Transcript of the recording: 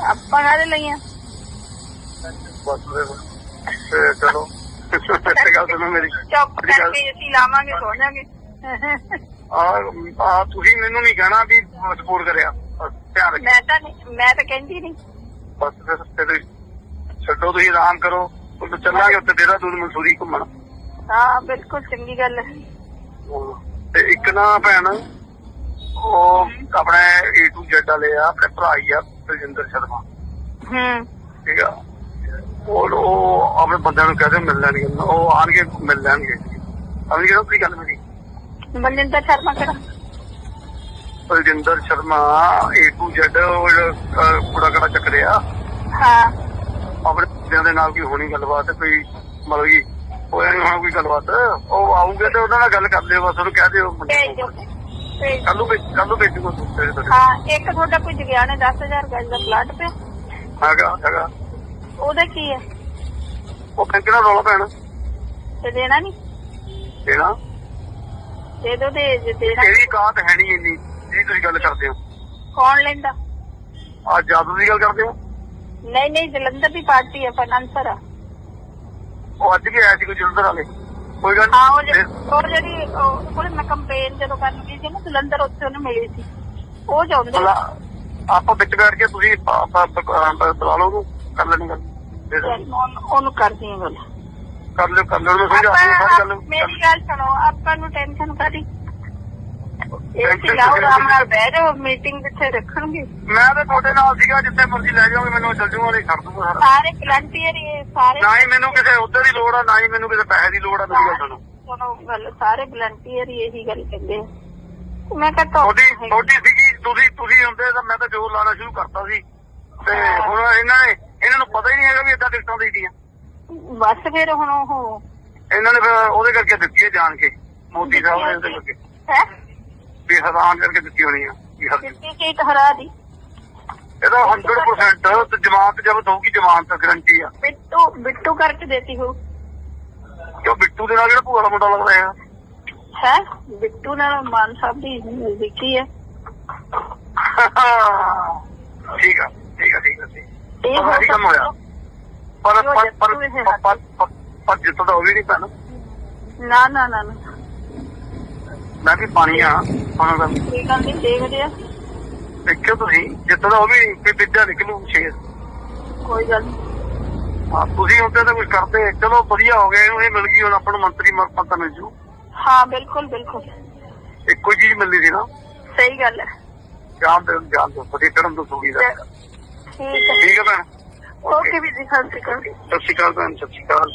ਆਪਾਂ ਕਾਹਦੇ ਲਈਆਂ ਬਸ ਫਿਰ। ਤੇ ਚਲੋ। ਤੇ ਗੱਲ ਸੁਣੋ ਮੇਰੀ। ਚੁੱਪ ਮੇਰੀ ਗੱਲ- ਕਰਕੇ ਅਸੀਂ ਲਾਵਾਂਗੇ ਸੋ ਜਾਾਂਗੇ ਆ ਆ ਤੁਸੀਂ ਮੈਨੂੰ ਨਹੀਂ ਕਹਿਣਾ ਵੀ ਸਪੋਰਟ ਕਰਿਆ। ਬਸ ਧਿਆਨ ਰੱਖਿਓ। ਮੈਂ ਤਾਂ ਨਹੀਂ ਮੈਂ ਤਾਂ ਕਹਿੰਦੀ ਨਹੀਂ। ਬਸ ਫਿਰ ਤੇ ਤੁਸੀਂ ਛੱਡੋ ਤੁਸੀਂ ਆਰਾਮ ਕਰੋ। ਚੱਲਾਂਗੇ ਉੱਤੇ ਦੇਰਾ ਦੂਰ ਮਨਸੂਰੀ ਘੁੰਮਣ। ਹਾਂ ਬਿਲਕੁਲ ਚੰਗੀ ਗੱਲ ਹੈ। ਤੇ ਇੱਕ ਨਾ ਭੈਣ ਉਹ ਆਪਣੇ ਏ Z ਵਾਲੇ ਆ ਆਪਣੇ ਭਰਾ ਹੀ ਆ ਬਲਜਿੰਦਰ ਸ਼ਰਮਾ। ਹੂੰ। ਠੀਕ ਆ? ਉਹ ਉਹ ਆਪਣੇ ਬੰਦਿਆਂ ਨੂੰ ਕਹਦੇ ਮਿਲ ਲੈਣਗੇ। ਉਹ ਆਣਗੇ ਮਿਲ ਲੈਣਗੇ। ਗਏ ਨਾ ਤੁਸੀਂ ਗੱਲ ਮੇਰੀ। ਬਲਜਿੰਦਰ ਸ਼ਰਮਾ ਕਿਹੜਾ? Baljinder Sharma A to Z ਕੂੜਾ ਕੜਾ ਚੱਕ ਰਿਹਾ। ਹਾਂ। ਆਪਣੇ ਬੰਦਿਆਂ ਦੇ ਨਾਲ ਕੋਈ ਹੋਣੀ ਗੱਲਬਾਤ ਕੋਈ ਮਤਲਬ ਕਿ ਹੋਇਆ ਨਹੀਂ ਹੋਣਾ ਕੋਈ ਗੱਲਬਾਤ। ਉਹ ਆਉਂਗੇ ਤੇ ਉਹਨਾਂ ਨਾਲ ਗੱਲ ਕਰ ਲਿਓ ਬਸ ਉਹਨੂੰ ਕਹਿ ਦਿਓ। ਕੱਲ ਨੂੰ ਕੱਲ ਨੂੰ ਹਾਂ ਇੱਕ ਤੁਹਾਡਾ ਕੋਈ ਜਗਿਆ ਨੇ 10000 ਗਜ ਦਾ ਪਲਾਟ ਪਿਆ। ਹੈਗਾ ਹੈਗਾ। ਉਹਦਾ ਕੀ ਹੈ? ਉਹ ਬੈਂਕ ਨਾਲ ਰੌਲਾ ਪੈਣਾ। ਤੇ ਦੇਣਾ ਨਹੀਂ ਦੇਣਾ। ਦੇ ਦੋ ਦੇ ਜੇ ਦੇਣਾ। ਇਹਦੀ ਕਾਤ ਹੈ ਨਹੀਂ ਇੰਨੀ ਜਿਹੜੀ ਤੁਸੀਂ ਗੱਲ ਕਰਦੇ ਹੋ। ਕੌਣ ਲੈਂਦਾ? ਆ ਜਾਦੂ ਦੀ ਗੱਲ ਕਰਦੇ ਹੋ। ਨਹੀਂ ਨਹੀਂ ਜਲੰਧਰ ਦੀ ਪਾਰਟੀ ਹੈ ਫਾਈਨਾਂਸਰ ਆ। ਉਹ ਅੱਜ ਵੀ ਆਇਆ ਸੀ ਕੋਈ ਜਲੰਧਰ ਵਾਲੇ। ਕੋਈ ਗੱਲ ਹਾਂ ਉਹ ਜਿਹੜੀ ਉਹ ਜਿਹੜੀ ਉਹ ਮੈਂ ਕੰਪੇਨ ਜਦੋਂ ਕਰਨ ਗਈ ਸੀ ਨਾ ਜਲੰਧਰ ਉੱਥੇ ਉਹਨੂੰ ਮਿਲੀ ਸੀ। ਉਹ ਭਲਾ ਆਪਾਂ ਵਿੱਚ ਬੈਠ ਕੇ ਤੁਸੀਂ ਪ- ਪ- ਪ- ਪ- ਬੁਲਾ ਲਓ ਉਹਨੂੰ ਕਰ ਲੈਣੀ ਗੱਲ। ਦੇ ਦਿਓ। ਉਹਨੂੰ- ਉਹਨੂੰ ਕਰਦੀ ਗੱਲ। ਕਰ ਲਿਓ ਕਰ ਲਿਓ ਉਹਨੂੰ ਸਮਝਾ ਦਿਓ ਸਾਰੀ ਆਪਾਂ- ਗੱਲ ਮੇਰੀ ਗੱਲ ਸੁਣੋ ਆਪਾਂ ਨੂੰ ਟੈਨਸ਼ਨ ਕਾਦੀ ਇਹ Tension ਸਿਲਾਓ ਤਾਂ ਆਰਾਮ ਨਾਲ ਬਹਿ ਜਾਓ ਮੀਟਿੰਗ ਜਿੱਥੇ ਰੱਖਣਗੇ। ਮੈਂ ਤਾਂ ਤੁਹਾਡੇ ਨਾਲ ਸੀਗਾ ਜਿੱਥੇ ਮਰਜ਼ੀ ਲੈ ਜਾਓਗੇ ਮੈਨੂੰ ਚੱਲ ਜੂਗਾ ਨਹੀਂ ਛੱਡ ਦੂੰਗਾ ਸਾਰਾ। ਸਾਰੇ ਵਲੰਟੀਅਰ ਹੀ ਸਾਰੇ ਨਾ ਹੀ ਮੈਨੂੰ ਕਿਸੇ ਉਧਰ ਦੀ ਲੋੜ ਆ ਨਾ ਹੀ ਮੈਨੂੰ ਕਿਸੇ ਪੈਸੇ ਦੀ ਲੋੜ ਆ ਮੇਰੀ ਗੱਲ ਸੁਣੋ। ਸੁਣੋ ਗੱਲ ਸਾਰੇ ਵਲੰਟੀਅਰ ਹੀ ਇਹੀ ਗੱਲ ਕਹਿੰਦੇ ਆ। ਮੈਂ ਕਿਹਾ ਤੁਹਾਡੀ ਤੁਹਾਡੀ ਸੀਗੀ ਤੁਸੀਂ ਤੁਸੀਂ ਹੁੰਦੇ ਤਾਂ ਮੈਂ ਤਾਂ ਜੋਰ ਲਾਣਾ ਸ਼ੁਰੂ ਕਰਤਾ ਸੀ। ਤੇ ਹੁਣ ਇਹਨਾਂ ਨੇ ਇਹਨਾਂ ਨੂੰ ਪਤਾ ਹੀ ਨਹੀਂ ਹੈਗਾ ਵੀ ਇਦਾਂ ਟਿਕਟਾਂ ਦੇਈਆਂ ਬਸ ਫਿਰ ਹੁਣ ਉਹ ਇਹਨਾਂ ਨੇ ਫਿਰ ਉਹਦੇ ਕਰਕੇ ਦਿੱਤੀ ਹੈ ਜਾਣ ਕੇ ਮੋਦੀ ਸਾਹਿਬ ਨੇ ਉਹਦੇ ਕਰਕੇ। ਹੈ? ਵੀ ਹਰਾਮ ਕਰਕੇ ਦਿੱਤੀ ਹੋਣੀ ਆ ਵੀ ਹਰ ਕਿੱਥੇ ਸੀਟ ਹਰਾ ਦੀ? ਇਹਦਾ 100% ਤੇ ਜਮਾਨਤ ਜਬ ਹੋਊਗੀ ਜਮਾਨਤ ਗਰੰਟੀ ਆ। ਬਿੱਟੂ ਬਿੱਟੂ ਕਰਕੇ ਦੇਤੀ ਹੋ ਕਿਉਂ ਬਿੱਟੂ ਦੇ ਨਾਲ ਜਿਹੜਾ ਭੂਆ ਦਾ ਮੁੰਡਾ ਲੱਗਦਾ ਹੈ ਹੈ? ਬਿੱਟੂ ਨਾਲ ਮਾਨ ਸਾਹਿਬ ਦੀ ਨਜ਼ਦੀਕੀ ਹੈ ਠੀਕ ਆ ਠੀਕ ਆ ਠੀਕ ਆ ਠੀਕ ਇਹ ਉਹ ਵਧੀਆ ਕੰਮ ਹੋਇਆ। ਪਰ ਜੋ ਪਰ ਪਰ ਜੱਟੂ ਇਹ ਹੱਥ- ਪਰ- ਪਰ- ਪਰ ਜਿੱਤ ਤਾਂ ਉਹ ਵੀ ਨਹੀਂ ਪੈਣਾ। ਨਾ ਨਾ ਨਾ ਨਾ। ਮੈਂ ਵੀ ਪਾਣੀ ਆ ਹੁਣ ਤਾਂ ਇਹ ਗੱਲ ਨਹੀਂ ਦੇਖਦੇ ਆ। ਦੇਖਿਓ ਤੁਸੀਂ ਜਿੱਤ ਤਾਂ ਉਹ ਵੀ ਵੀ ਵਿੱਦਿਆ ਨਿਕਲੂ ਛੇ ਕੋਈ ਗੱਲ ਨੀ। ਹਾਂ ਤੁਸੀਂ ਹੁੰਦੇ ਤਾਂ ਕੁਝ ਕਰਦੇ ਚਲੋ ਵਧੀਆ ਹੋ ਗਿਆ ਇਹਨੂੰ ਇਹ ਮਿਲ ਗਈ ਹੁਣ ਆਪਾਂ ਨੂੰ ਮੰਤਰੀ ਮ- ਪਦ ਮਿਲ ਜੂ। ਹਾਂ ਬਿਲਕੁਲ ਬਿਲਕੁਲ। ਇੱਕੋ ਹੀ ਚੀਜ਼ ਮਿਲਦੀ ਸੀ ਨਾ। ਸਹੀ ਗੱਲ ਹੈ। ਜਾਨ ਦੇ ਜਾਨ ਦੋ ਵਧੀਆ ਕਰਨ ਤੋਂ ਸੁਣੀ ਦਾ ਠੀਕ ਹੈ। ਠੀਕ ਹੈ ਭੈਣ। ਓਕੇ ਵੀ ਜੀ ਸਤਿ ਸ਼੍ਰੀ ਅਕਾਲ। ਸਤਿ ਸ਼੍ਰੀ ਅਕਾਲ ਭੈਣ ਸਤਿ ਸ਼੍ਰੀ ਅਕਾਲ।